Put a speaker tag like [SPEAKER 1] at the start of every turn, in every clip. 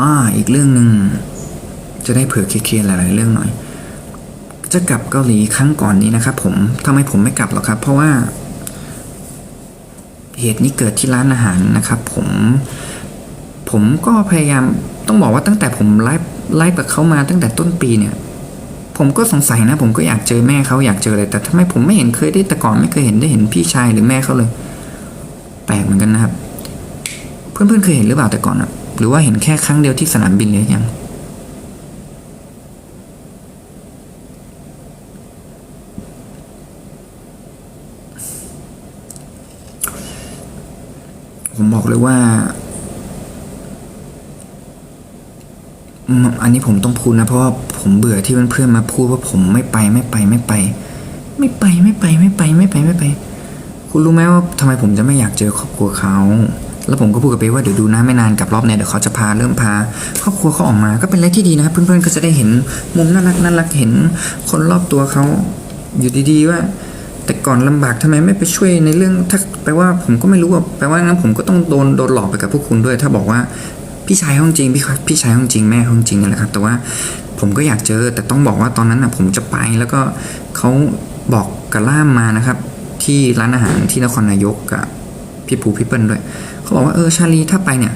[SPEAKER 1] อ่าอีกเรื่องหนึ่งจะได้เผื่อเคลียร์หลาย ๆ เรื่องหน่อย จะกลับเกาหลีครั้งก่อนนี้นะครับผมทำไมผมไม่กลับหรอกครับ เพราะว่า เหตุนี้เกิดที่ร้านอาหารนะครับ ผมผมก็พยายามต้องบอกว่าตั้งแต่ผมไลฟ์ไลฟ์กับเขามาตั้งแต่ต้นปีเนี่ย ผมก็สงสัยนะ ผมก็อยากเจอแม่เขาอยากเจอเลยแต่ทำไมผมไม่เห็นเคยได้แต่ก่อนไม่เคยเห็นได้เห็นพี่ชายหรือแม่เขาเลย แปลกเหมือนกันนะครับ เพื่อนๆเคยเห็นหรือเปล่าแต่ก่อนอะ หรือว่าเห็นแค่ครั้งเดียวที่สนามบินเลยยังผมบอกเลยว่า อันนี้ผมต้องพูดนะ เพราะว่าผมเบื่อที่เพื่อนๆมาพูดว่าผมไม่ไปไม่ไปไม่ไป ไม่ไปไม่ไปไม่ไปไม่ไปไม่ไป คุณรู้ไหมว่าทำไมผมจะไม่อยากเจอครอบครัวเขา แล้วผมก็พูดกับเป้ว่าเดี๋ยวดูนะไม่นานกับรอบเนี่ยเดี๋ยวเขาจะพาเริ่มพาครอบครัวเขาออกมาก็เป็นอะไรที่ดีนะครับเพื่อนๆก็จะได้เห็นมุมน่ารักน่ารักเห็นคนรอบตัวเขาอยู่ดีๆว่า แต่ก่อนลำบากทำไมไม่ไปช่วยในเรื่องถ้าแปลว่าผมก็ไม่รู้ว่าแปลว่างั้นผมก็ต้องโดนโดนหลอกไปกับพวกคุณด้วย ถ้าบอกว่าพี่ชายห้องจริงพี่พี่ชายห้องจริงแม่ห้องจริงนั่นแหละครับ แต่ว่าผมก็อยากเจอ แต่ต้องบอกว่าตอนนั้นนะผมจะไปแล้วก็เขาบอกกับล่ามมานะครับ ที่ร้านอาหารที่นครนายกกับ พี่ปูพี่เปิ้ลด้วยเขาบอกว่าเออชาลีถ้าไปเนี่ย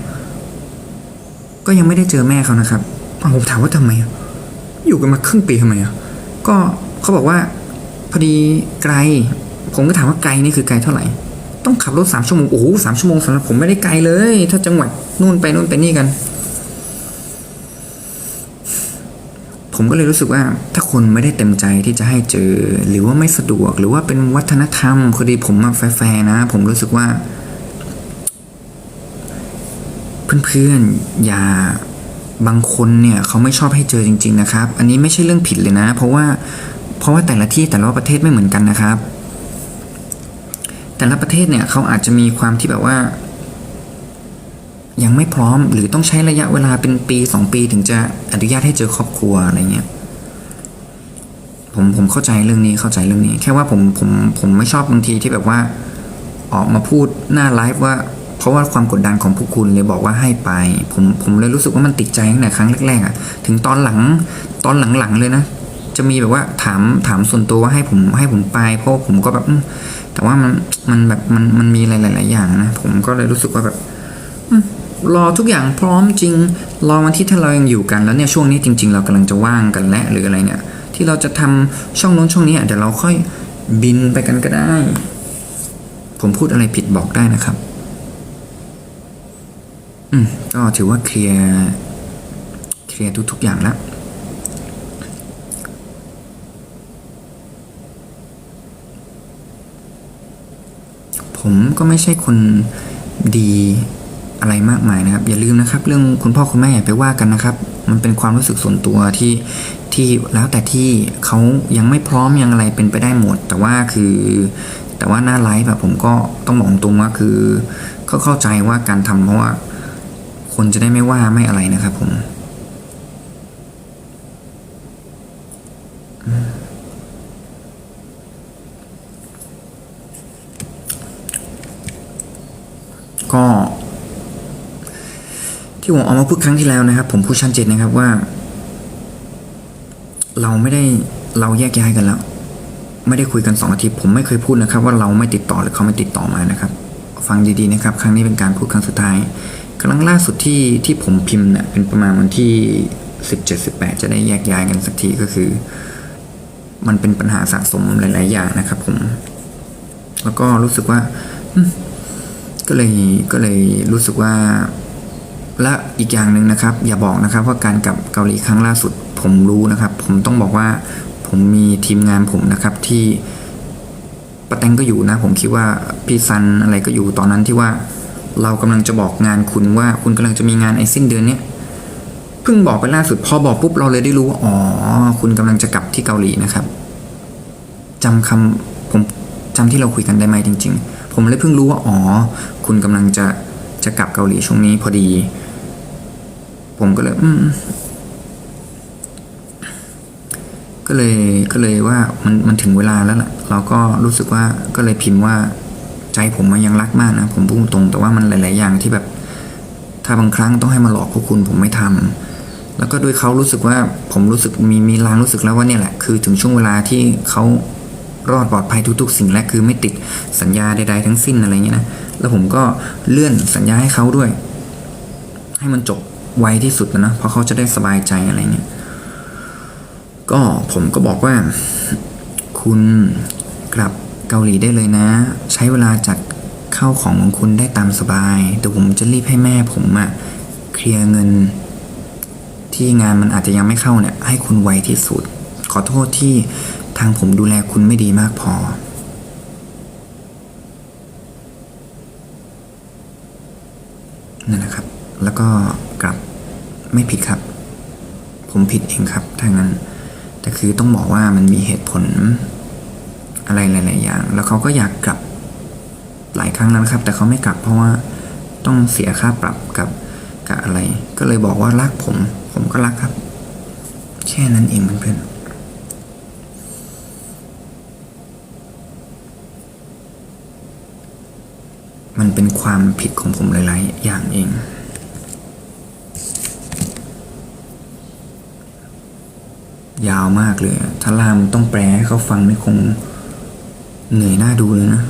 [SPEAKER 1] ก็ยังไม่ได้เจอแม่เขานะครับผมถามว่าทำไมอยู่กันมาครึ่งปีทำไมอะก็เขาบอกว่าพอดีไกล ผมก็ถามว่าไกลนี่คือไกลเท่าไหร่ ต้องขับรถสามชั่วโมงโอ้โหสามชั่วโมงสำหรับผมไม่ได้ไกลเลย ถ้าจังหวัดนู่นไปนู่นไปนี่กัน ผมก็เลยรู้สึกว่าถ้าคนไม่ได้เต็มใจที่จะให้เจอ หรือว่าไม่สะดวกหรือว่าเป็นวัฒนธรรมพอดีผมมาแฟร์นะ ผมรู้สึกว่า เพื่อนๆ อย่าบางคนเนี่ยเขาไม่ชอบให้เจอจริง ๆนะครับ อันนี้ไม่ใช่เรื่องผิดเลยนะ เพราะว่าเพราะว่าแต่ละที่แต่ละประเทศไม่เหมือนกันนะครับ แต่ละประเทศเนี่ยเขาอาจจะมีความที่แบบว่า ยังไม่พร้อมหรือต้องใช้ระยะเวลาเป็นปีสองปีถึงจะอนุญาตให้เจอครอบครัวอะไรเงี้ยผมผมเข้าใจเรื่องนี้เข้าใจเรื่องนี้ แค่ว่าผมผมผมไม่ชอบบางทีที่แบบว่า ออกมาพูดหน้าไลฟ์ว่า ราะว่าความกดดันของพวกคุณเลยบอกว่าให้ไป ผมผมเลยรู้สึกว่ามันติดใจตั้งแต่ครั้งแรกๆอะ่ะ ถึงตอนหลังตอนหลังๆเลยนะ จะมีแบบว่าถามถามส่วนตัวว่าให้ผมให้ผมไป เพราะผมก็แบบแต่ว่ามันมันแบบมันมันมีหลายๆอย่างนะผมก็เลยรู้สึกว่าแบบรอทุกอย่างพร้อมจริง รอวันที่ถ้าเรายังอยู่กันแล้วเนี่ยช่วงนี้จริง ๆ เรากำลังจะว่างกันและหรืออะไรเนี่ย ที่เราจะทำช่องโน้นช่องนี้อะเดี๋ยวเราค่อยบินไปกันก็ได้ ผมพูดอะไรผิดบอกได้นะครับ อืมก็ถือว่าเคลียร์เคลียร์ทุก ๆ อย่างแล้วผมก็ไม่ใช่คนดีอะไรมากมายนะครับ อย่าลืมนะครับ เรื่องคุณพ่อคุณแม่อย่าไปว่ากันนะครับ มันเป็นความรู้สึกส่วนตัวที่ที่แล้วแต่ที่เขายังไม่พร้อมยังอะไรเป็นไปได้หมด แต่ว่าคือ แต่ว่าหน้าไลฟ์แบบผมก็ต้องบอกตรงว่าคือ เขาเข้าใจว่าการทำเพราะว่า คนจะได้ไม่ว่าไม่อะไรนะครับผม ก็ ที่ผมออกมาพูดครั้งที่แล้วนะครับ ผมพูดชัดเจนนะครับว่า เราไม่ได้เราแยกย้ายกันแล้ว ไม่ได้คุยกันสองอาทิตย์ผมไม่เคยพูดนะครับ ว่าเราไม่ติดต่อหรือเขาไม่ติดต่อมานะครับ ฟังดีๆนะครับ ครั้งนี้เป็นการพูดครั้งสุดท้าย ครั้งล่าสุดที่ที่ผมพิมพ์เนี่ยเป็นประมาณวันที่สิบเจ็ดสิบแปดจะได้แยกย้ายกันสักทีก็คือ มันเป็นปัญหาสะสมหลาย ๆ อย่างนะครับผม แล้วก็รู้สึกว่าก็เลยก็เลยรู้สึกว่า และอีกอย่างหนึ่งนะครับ อย่าบอกนะครับว่าการกลับเกาหลีครั้งล่าสุด ผมรู้นะครับ ผมต้องบอกว่า ผมมีทีมงานผมนะครับที่ปะแตงก็อยู่นะ ผมคิดว่าพี่ซันอะไรก็อยู่ตอนนั้นที่ว่า เรากำลังจะบอกงานคุณว่าคุณกำลังจะมีงานไอ้สิ้นเดือนเนี้ยเพิ่งบอกไปล่าสุดพอบอกปุ๊บเราเลยได้รู้ว่าอ๋อคุณกำลังจะกลับที่เกาหลีนะครับจำคำผมจำที่เราคุยกันได้ไหมจริง ๆ ผมเลยเพิ่งรู้ว่าอ๋อคุณกำลังจะจะกลับเกาหลีช่วงนี้พอดี ผมก็เลยอืมก็เลยก็เลยว่ามันมันถึงเวลาแล้วล่ะเราก็รู้สึกว่าก็เลยพิมพ์ว่า ใจผมมันยังรักมากนะ ผมพูดตรงแต่ว่ามันหลาย ๆ อย่างที่แบบ ถ้าบางครั้งต้องให้มาหลอกพวกคุณผมไม่ทำแล้วก็ด้วยเขารู้สึกว่าผมรู้สึกมีมีลางรู้สึกแล้วว่าเนี่ยแหละคือถึงช่วงเวลาที่เขารอดปลอดภัยทุก ๆ สิ่งและคือไม่ติดสัญญาใด ๆ ทั้งสิ้นอะไรเงี้ยนะแล้วผมก็เลื่อนสัญญาให้เขาด้วย ให้มันจบไวที่สุดนะเพราะเขาจะได้สบายใจอะไรเงี้ยก็ผมก็บอกว่า คุณกลับ เกาหลีได้เลยนะ ใช้เวลาจัดเข้าของของคุณได้ตามสบาย แต่ผมจะรีบให้แม่ผมอะเคลียร์เงิน ที่งานมันอาจจะยังไม่เข้าเนี่ยให้คุณไวที่สุด ขอโทษที่ทางผมดูแลคุณไม่ดีมากพอนั่นแหละครับ แล้วก็กลับไม่ผิดครับ ผมผิดเองครับถ้างั้น แต่คือต้องบอกว่ามันมีเหตุผล อะไรหลายๆอย่าง แล้วเขาก็อยากกลับหลายครั้งแล้วนะครับ แต่เขาไม่กลับเพราะว่าต้องเสียค่าปรับกับกับอะไร ก็เลยบอกว่ารักผม ผมก็รักครับ แค่นั้นเองเพื่อนๆมันเป็นความผิดของผมหลาย ๆ อย่างเอง ยาวมากเลย ถ้าลามต้องแปลให้เขาฟังนี่คง เหนื่อยหน้าดูเลยนะ